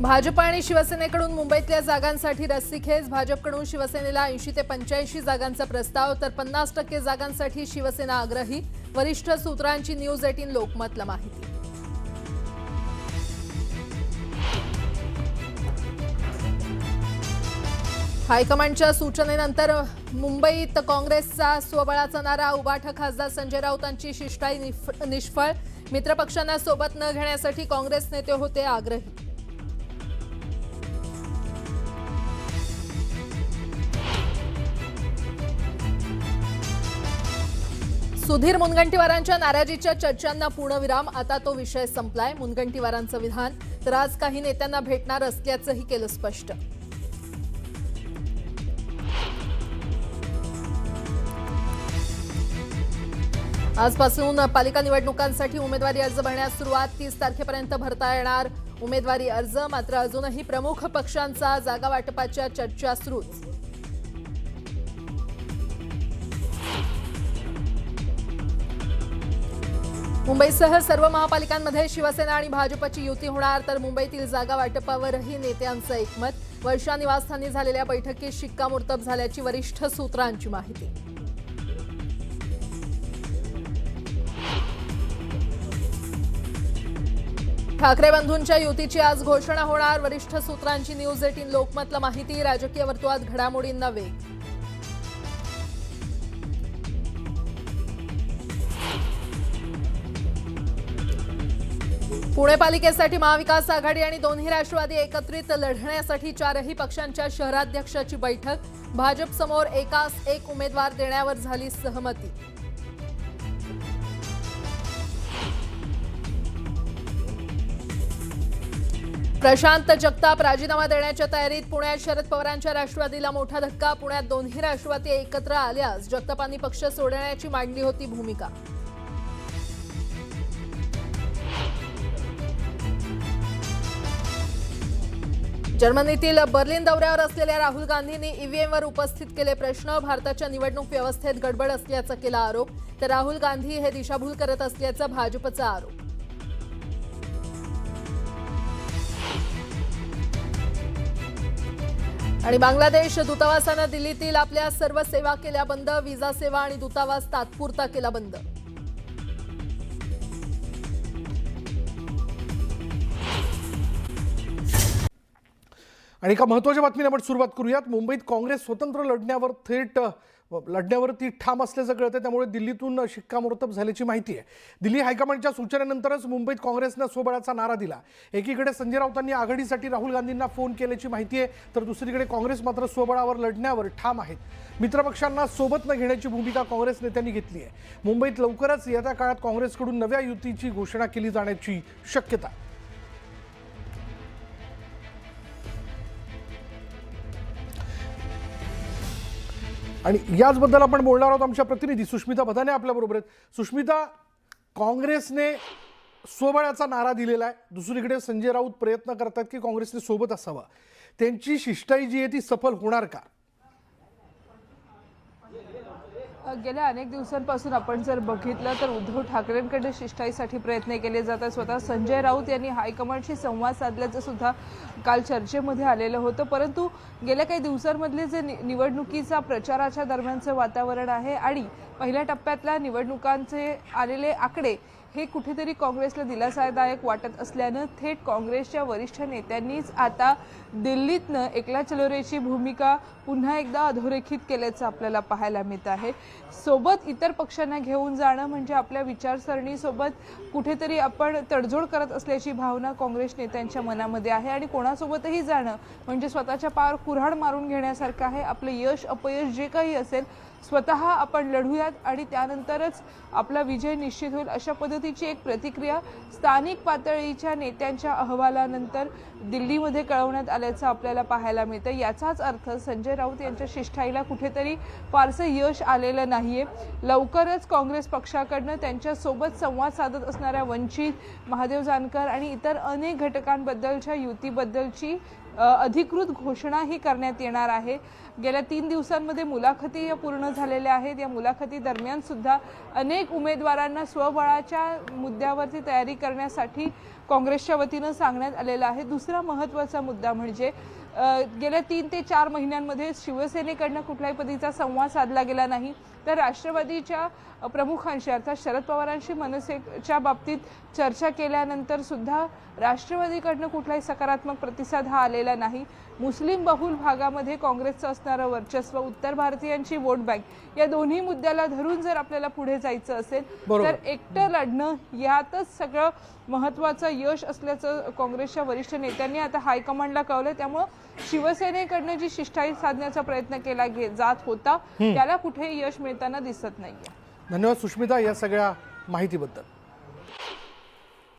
भाजप आणि शिवसेनेकडून मुंबईतल्या जागांसाठी रस्सीखेच भाजपकडून शिवसेनेला ऐंशी ते पंच्याऐंशी जागांचा प्रस्ताव तर पन्नास टक्के जागांसाठी शिवसेना आग्रही. वरिष्ठ सूत्रांची न्यूज एटीन लोकमतला माहिती. हायकमांडच्या सूचनेनंतर मुंबईत काँग्रेसचा स्वबळाचा नारा उबाठा खासदार संजय राऊतांची शिष्टाई निफ- निष्फळ. मित्रपक्षांना सोबत न घेण्यासाठी काँग्रेस नेते होते आग्रही. सुधीर मुनगंटीवारांच्या नाराजीच्या चर्चांना पूर्णविराम. आता तो विषय संपलाय. मुनगंटीवारांचं विधान. तर आज काही नेत्यांना भेटणार असल्याचंही केलं स्पष्ट. आजपासून पालिका निवडणुकांसाठी उमेदवारी अर्ज भरण्यास सुरुवात. तीस तारखेपर्यंत भरता येणार उमेदवारी अर्ज. मात्र अजूनही प्रमुख पक्षांचा जागा वाटपाच्या चर्चा सुरूच. मुंबईसह सर्व महापालिकांमध्ये शिवसेना आणि भाजपची युती होणार तर मुंबईतील जागा वाटपावरही नेत्यांचं एकमत. वर्षा निवासस्थानी झालेल्या बैठकीत शिक्कामोर्तब झाल्याची वरिष्ठ सूत्रांची माहिती. ठाकरे बंधूंच्या युतीची आज घोषणा होणार वरिष्ठ सूत्रांची न्यूज एटीन लोकमतला माहिती राजकीय वर्तुळात घडामोडींना वेग. पुणे पालिकेसाठी महाविकास आघाडी आणि दोन्ही राष्ट्रवादी एकत्रित लढण्यासाठी चारही पक्षांच्या शहराध्यक्षाची बैठक. भाजप समोर एकास एक उमेदवार देण्यावर झाली सहमती. प्रशांत जगताप राजीनामा देण्याच्या तयारीत पुण्यात शरद पवारांच्या राष्ट्रवादीला मोठा धक्का. पुण्यात दोन्ही राष्ट्रवादी एकत्र आल्यास जगतापांनी पक्ष सोडण्याची मांडली होती भूमिका. जर्मनीतील बर्लिन दौऱ्यावर असलेल्या राहुल गांधींनी ईव्हीएमवर उपस्थित केले प्रश्न. भारताच्या निवडणूक व्यवस्थेत गडबड असल्याचा केला आरोप. तर राहुल गांधी हे दिशाभूल करत असल्याचा भाजपचा आरोप. आणि बांगलादेश दूतावासानं दिल्लीतील आपल्या सर्व सेवा केल्या बंद विजा सेवा आणि दूतावास तात्पुरता केला बंद. आणि एका महत्त्वाच्या बातमीने आपण सुरुवात करूयात. मुंबईत काँग्रेस स्वतंत्र लढण्यावर थेट लढण्यावर ती ठाम असल्याचं कळतं त्यामुळे दिल्लीतून शिक्कामोर्तब झाल्याची माहिती आहे. दिल्ली हायकमांडच्या सूचनेनंतरच मुंबईत काँग्रेसनं स्वबळाचा नारा दिला. एकीकडे संजय राऊतांनी आघाडीसाठी राहुल गांधींना फोन केल्याची माहिती आहे तर दुसरीकडे काँग्रेस मात्र स्वबळावर लढण्यावर ठाम आहेत. मित्रपक्षांना सोबत न घेण्याची भूमिका काँग्रेस नेत्यांनी घेतली आहे. मुंबईत लवकरच येत्या काळात काँग्रेसकडून नव्या युतीची घोषणा केली जाण्याची शक्यता आणि याचबद्दल आपण बोलणार आहोत आमच्या प्रतिनिधी सुष्मिता भदाने आपल्याबरोबर आहेत. सुष्मिता काँग्रेसने स्वबळाचा नारा दिलेला आहे. दुसरीकडे संजय राऊत प्रयत्न करतात की काँग्रेसने सोबत असावा. त्यांची शिष्टाई जी आहे ती सफल होणार का? गेल्या अनेक दिवसांपासून आपण जर बघितलं तर उद्धव ठाकरेंकडे शिष्टाईसाठी प्रयत्न केले जातात. स्वतः संजय राऊत यांनी हायकमांडशी संवाद साधल्याचं सुद्धा काल चर्चेमध्ये आलेलं होतं. परंतु गेल्या काही दिवसांमधले जे नि- निवडणुकीचा प्रचाराच्या दरम्यानचं वातावरण आहे आणि पहिल्या टप्प्यातल्या निवडणुकांचे आलेले आकडे हे कुठेतरी काँग्रेसला दिलासादायक वाटत असल्यानं थेट काँग्रेसच्या वरिष्ठ नेत्यांनीच आता दिल्लीतनं एकला चलोरेची भूमिका पुन्हा एकदा अधोरेखित केल्याचं आपल्याला पाहायला मिळत आहे. सोबत इतर पक्षांना घेऊन जाणं म्हणजे आपल्या विचारसरणीसोबत कुठेतरी आपण तडजोड करत असल्याची भावना काँग्रेस नेत्यांच्या मनामध्ये आहे आणि कोणासोबतही जाणं म्हणजे स्वतःच्या पार कुऱ्हाड मारून घेण्यासारखं आहे. आपलं यश अपयश जे काही असेल स्वतः आपण लढूयात आणि त्यानंतरच आपला विजय निश्चित होईल अशा पद्धतीची एक प्रतिक्रिया स्थानिक पातळीच्या नेत्यांच्या अहवालानंतर दिल्लीमध्ये कळवण्यात आल्याचं आपल्याला पाहायला मिळतं. याचाच अर्थ संजय राऊत यांच्या शिष्ठाईला कुठेतरी फारसं यश आलेलं नाही आहे लवकरच काँग्रेस पक्षाकडनं त्यांच्यासोबत संवाद साधत असणाऱ्या वंचित महादेव जानकर आणि इतर अनेक घटकांबद्दलच्या युतीबद्दलची अधिकृत घोषणाही करण्यात येणार आहे. गेल्या तीन दिवसांमध्ये मुलाखती या पूर्ण झालेल्या आहेत. या मुलाखती दरम्यान सुद्धा अनेक उमेदवारांना स्वबळाच्या मुद्द्यावरती तयारी करण्यासाठी काँग्रेसच्या वतीनं सांगण्यात आलेलं आहे. दुसरा महत्त्वाचा मुद्दा म्हणजे गेल्या तीन ते चार महिन्यांमध्ये शिवसेनेकडनं कुठल्याही पदीचा संवाद साधला गेला नाही. तर राष्ट्रवादीच्या प्रमुखांशी अर्थात शरद पवारांशी मनसेच्या बाबतीत चर्चा केल्यानंतर सुद्धा राष्ट्रवादीकडनं कुठलाही सकारात्मक प्रतिसाद हा आलेला नाही. मुस्लिम बहुल भागामध्ये काँग्रेसचं असणारं वर्चस्व उत्तर भारतीयांची वोट बँक या दोन्ही मुद्द्याला धरून जर आपल्याला पुढे जायचं असेल. तर एकटं लढणं यातच सगळं महत्वाचं यश असल्याचं काँग्रेसच्या वरिष्ठ नेत्यांनी आता हायकमांडला कळवलं त्यामुळं शिवसेनेकडनं जी शिष्टाई साधण्याचा प्रयत्न केला जात होता त्याला कुठेही यश मिळताना दिसत नाही धन्यवाद सुष्मिता या सगळ्या माहितीबद्दल.